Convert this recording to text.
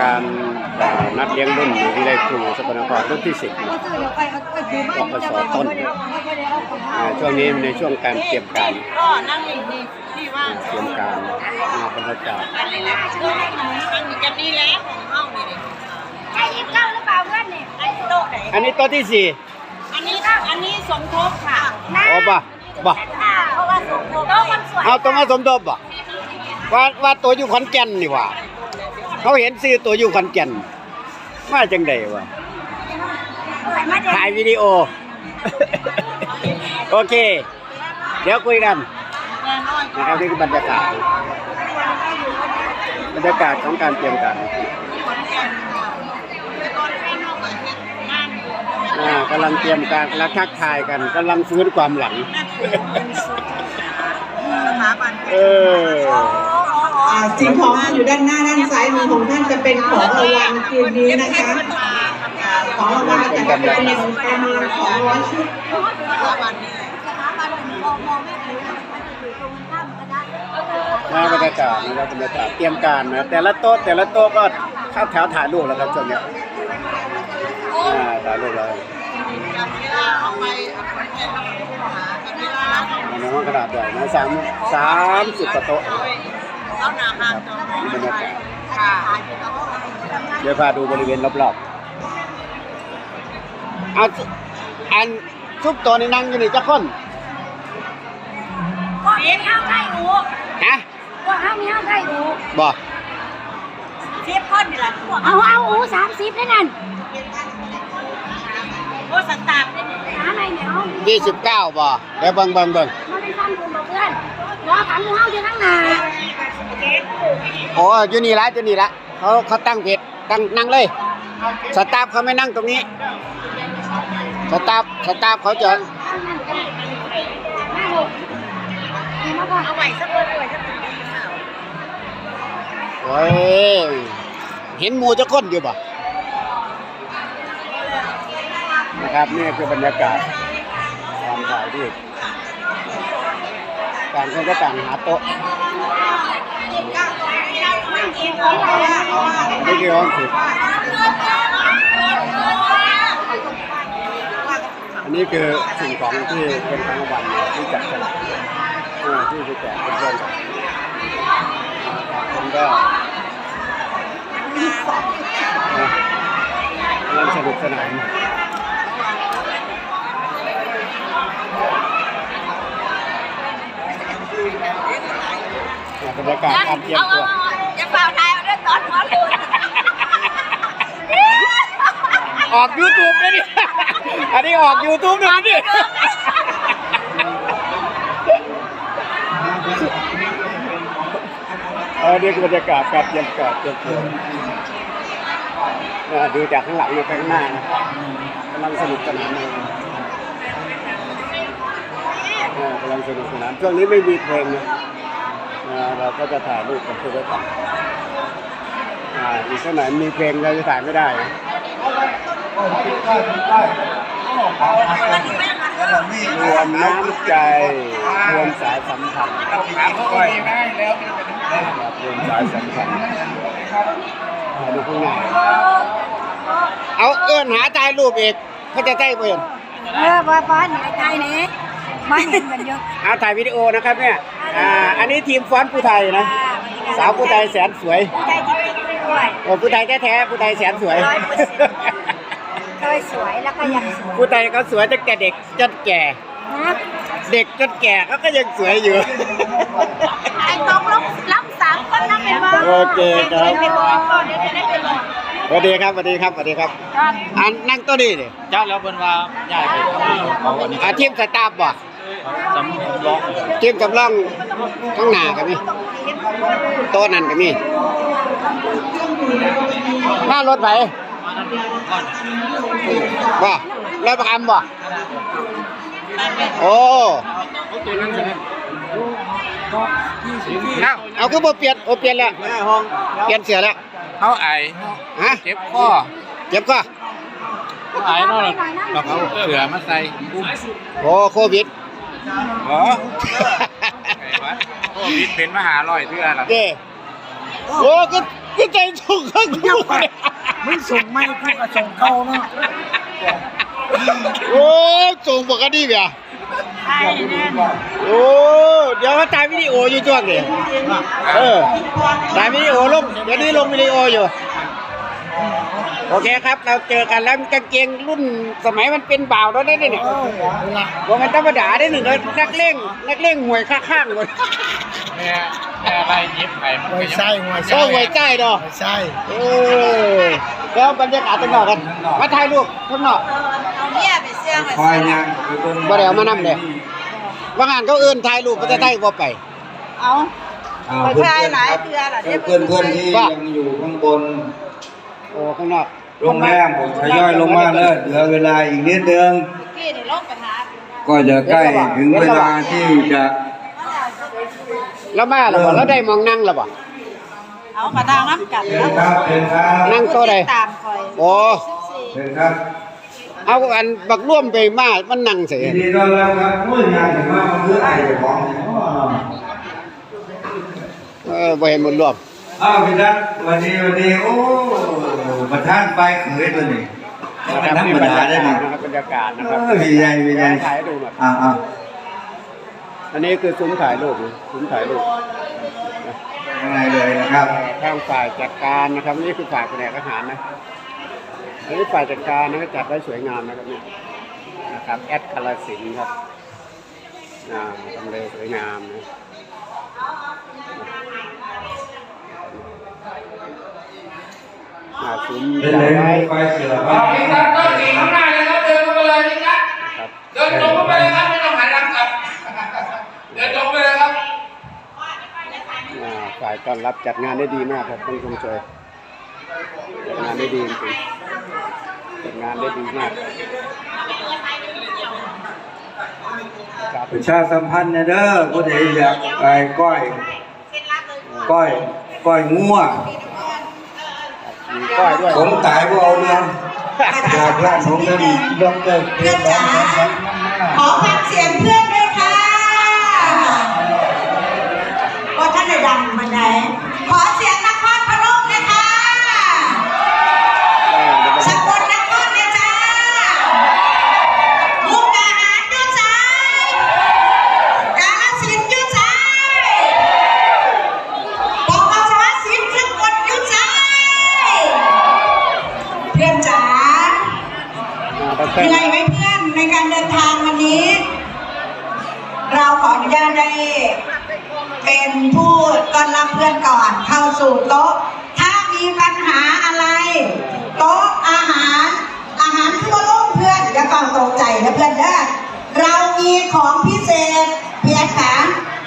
การเอ่อนัดเลี้ยงรุ่นอยู่ที่ไรครูสกลนครรุ่นที่สิบนะปปสต้นอ่าช่วงนี้ในช่วงการเตรียมการก็นั่งอยู่นี่ที่ว่างเตรียมการงานบรรยากาศกันเลยนะนั่งอยู่กันนี่แหละของเฮานี่เลยใช่ยิบเก้าหรือเปล่าเพื่อนเนี่ยไอ้โต๊ะไหนอันนี้โต๊ะที่สี่อันนี้อันนี้สมทบค่ะโอ้บ่บ่เพราะว่าสมทบโต๊ะมันสวยเอาตัวมาสมทบบ่ว่าว่าตัวอยู่ขอนแก่นนี่หว่า เขาเห็นซื้อตัวอยู่ขอนแก่นมาจังไดวะสวยมากเลยถ่ายวิดีโอ โอเค เดี๋ยวคุยกันแน่นอนนะครับนี่คือบรรยากาศ บรรยากาศของการเตรียมการแต่ก่อนแฟนเฮาก็เฮ็ดงานอยู่อ่ากำลังเตรียมการกำลังทักทายกันกำลังฟื้นความหลังสถาบันเออ อ่าสิ่งของอยู่ด้านหน้าด้านซ้ายมือของท่านจะเป็นของรางวัลคืนนี้นะคะของรางวัลจะเป็นประมาณสองร้อยชุดสถาบันนี่มองมองไม่เห็นน่าบรรยากาศนะครับบรรยากาศเตรียมการนะแต่ละโต๊ะแต่ละโต๊ะก็เข้าแถวถ่ายรูปแล้วครับช่วงเนี้ยอ่าถ่ายรูปเลาเอาไปเอาไปให้ทำหาจับเวลาเอาในห้องขนาดใหญ่นะสามสามสิบกว่าโต๊ะ เอาหน้าห้างจอดนี่บรรยากาศค่ะเดี๋ยวพาดูบริเวณรอบๆเอาอันทุกตัวนี่นั่งอยู่นี่จะคนว่ามีห้าไก่หูฮะว่าห้ามีห้าไก่หูบ่เทียบก้อนนี่ล่ะพวกเอาเอาหูสามสิบนั่นน่ะโอ้สตาร์ทนี่หาอะไรเนี่ยเอายี่สิบเก้าบ่เดี๋ยวเบิ่งเบิ่งเบิ่งมันเป็นฟันคุณบอกเพื่อน รอถังหูเฮาอยู่ข้างหน้าโอ้อยู่นี่ละอยู่นี่ละเขาเขาตั้งเพจตั้งนั่งเลย สตาฟเขาไม่นั่งตรงนี้ สตาฟสตาฟเขาจะนั่นนั่นกันมาลูกนี่มาก่อนเอาไว้สักคนเอาไว้สักคนโอ้ยเห็นหมูจะก้นอยู่บ่นะครับนี่คือบรรยากาศการถ่ายที่ ต่างคนก็ต่างหาโต๊ะนี่คือห้องสิบอันนี้คือสิ่งของที่เป็นของรางวัลที่จัดสลักที่จะแจกเพื่อนๆคนก็นะกำลังสนุกสนานเนี่ย บรรยากาศการเตรียมตัวอย่าเปล่าทายเอาด้วยตอนหัวหลุดออกยูทูบเลยดิอันนี้ออกยูทูบเลยดิเออนี่คือบรรยากาศการเตรียมการเตรียมตัวอ่าดูจากข้างหลังเนี่ยไปข้างหน้านะกำลังสนุกสนานเลยอ่ากำลังสนุกสนานช่วงนี้ไม่มีเพลงนะอ่า เราก็จะถ่ายรูปกับตัวต่างอ่าอีกสักหน่อยมีเพลงเราจะถ่ายไม่ได้รวมน้ำใจรวมสายสัมพันธ์รวมสายสัมพันธ์ดูข้างในเอาเอื้อนหาถ่ายรูปอีกเขาจะได้เพื่อนเออบ้าบ้านไหนไก่เนี่ยมันเห็นกันเยอะเอาถ่ายวิดีโอนะครับเนี่ย อ่าอันนี้ทีมฟ้อนผู้ไทยนะ สาวผู้ไทยแสนสวยใจจริงๆด้วยโอ้ผู้ไทยแท้ๆผู้ไทยแสนสวยเคยสวยแล้วก็ยังสวยผู้ไทยเขาสวยตั้งแต่เด็กจนแก่ นะเด็กจนแก่เขาก็ยังสวยอยู่ ไอ้ตกลงล้ำสามคนนั่งเป็นบ้าโอเคครับ ไปบอกก่อนเดี๋ยวจะได้ไปบอกสวัสดีครับสวัสดีครับสวัสดีครับอันนั่งตัวนี้ดิจ้าแล้วเพิ่นว่าใหญ่ไปทำงานเขาอันนี้อาทีมสตาฟบ่ จำลองทีมจำลองข้างหน้าก็มีโต๊ะนั่นก็มีหน้ารถไหนบ่รถประคำบ่โอ้ตัวนั้นใช่ไหมเอาเอาคือบ่เปลี่ยนโอ้เปลี่ยนแล้วหน้าห้องเปลี่ยนเสือแล้วเขาไอฮะเจ็บข้อเจ็บก็เขาไอเนาะเราเอาเสือมาใส่กุ้งโอ้โควิด เหรอไอ้วัดโควิดเป็นมหาลอยเทื่อล่ะเด้โอ้คือก็ใจส่งข้างกูเนี่ยมึงส่งไม่กูก็ส่งเข้าเนาะโอ้ส่งปกติเบียโอ้เดี๋ยวมาถ่ายวิดีโออยู่จ้วงเนี่ยเออถ่ายวิดีโอลงเดี๋ยวนี้ลงวิดีโออยู่ โอเคครับ เราเจอกันแล้วกางเกงรุ่นสมัยมันเป็นบ่าวแล้วได้เนี่ยว่ามันธรรมดาได้หนึ่งเลยนักเล่งนักเล่งหวยข้างๆเลยแม่แม่อะไรยิบไปมันหวก็ยยังไส้หวยโซ่ไส้หวยใจดอกหวยไส้เออแล้วบรรยากาศข้างนอกกันมาถ่ายรูปข้างนอกเอาเนี่ยไปเสี่ยงไปคอยยังไปเบิ่งบ่ได้เอามานำเด้ว่างานเขาเอิ้นถ่ายรูปประเทศไทยบ่ไป เอาอ่าไปเพื่อนถ่ายๆหลายครับเทื่อล่ะเดี๋ยวเพื่อนๆเพื่อนที่ว่ายังอยู่ข้างบน โอ้ข้างนอกโรงแรมผมทยอยลงมาเลยเหลือเวลาอีกนิดนึงพี่นี่ลงไปหาก็จะใกล้ถึงเวลาที่จะแล้วมาแล้วบ่แล้วได้มองนั่งแล้วบ่เอากระดางน้ำกัดเชิแล้ญวครับเชิญครับนั่งโต๊ะใดตามคอยโอ้เชิญครับเอาอันบักร่วมไปมามันนั่งเสียยินดีต้อนรับครับผู้งานถึงว่ามันคือไอ้เจ้าของเนี่ยอ๋อเออบ่เห็นหมดรวมอ้าวพี่ทัศน์วันนี้วันนี้โอ้ ประธานไปเขยตัวนี้มันธรรมดาได้ไหมนะครับบรรยากาศนะครับเออพี่ใหญ่พี่ใหญ่ถ่ายให้ดูหน่อยอ่าอ่าอันนี้คือซุ้มถ่ายรูปนะซุ้มถ่ายรูปยังไงเลยนะครับทางฝ่ายจัดการนะครับนี่คือฝ่ายแผนกอาหารนะอันนี้ฝ่ายจัดการนะก็จัดได้สวยงามนะครับเนี่ยนะครับแอดคาราสินธุ์ครับอ่าทำเลสวยงามนะาซุ้มเป็นจัเดยไว้ไฟเสือครับพี่กัดก็สีข้างหน้าเลยครับเดินเข้าไปเลยพี่กัดครับเดินตรงเข้าไปเลยครับไม่ต้องหันหลังกลับเดินตรงไปเลยครับอ่าฝ่ายต้อนรับจัดงานได้ดีมากครับต้องชมเชยจัดงานได้ดีจริงๆจัดงานได้ดีมากครับประชาสัมพันธ์นี่ยเด้อผู้ใดอยากไปก้อย ก้อย ก้อยงัว ก้อยด้วยผมตายบ่เอาเรื่องจากร้านของท่านดอกเตอรเพื่อนน้องครับขอฟังเสียงเพื่อน เป็นผู้ต้อนรับเพื่อนก่อนเข้าสู่โต๊ะ ถ้ามีปัญหาอะไร โต๊ะอาหาร อาหารที่ว่าล่มเพื่อนอย่าฟังตกใจนะเพื่อนเด้อเรามีของพิเศษเพียงขา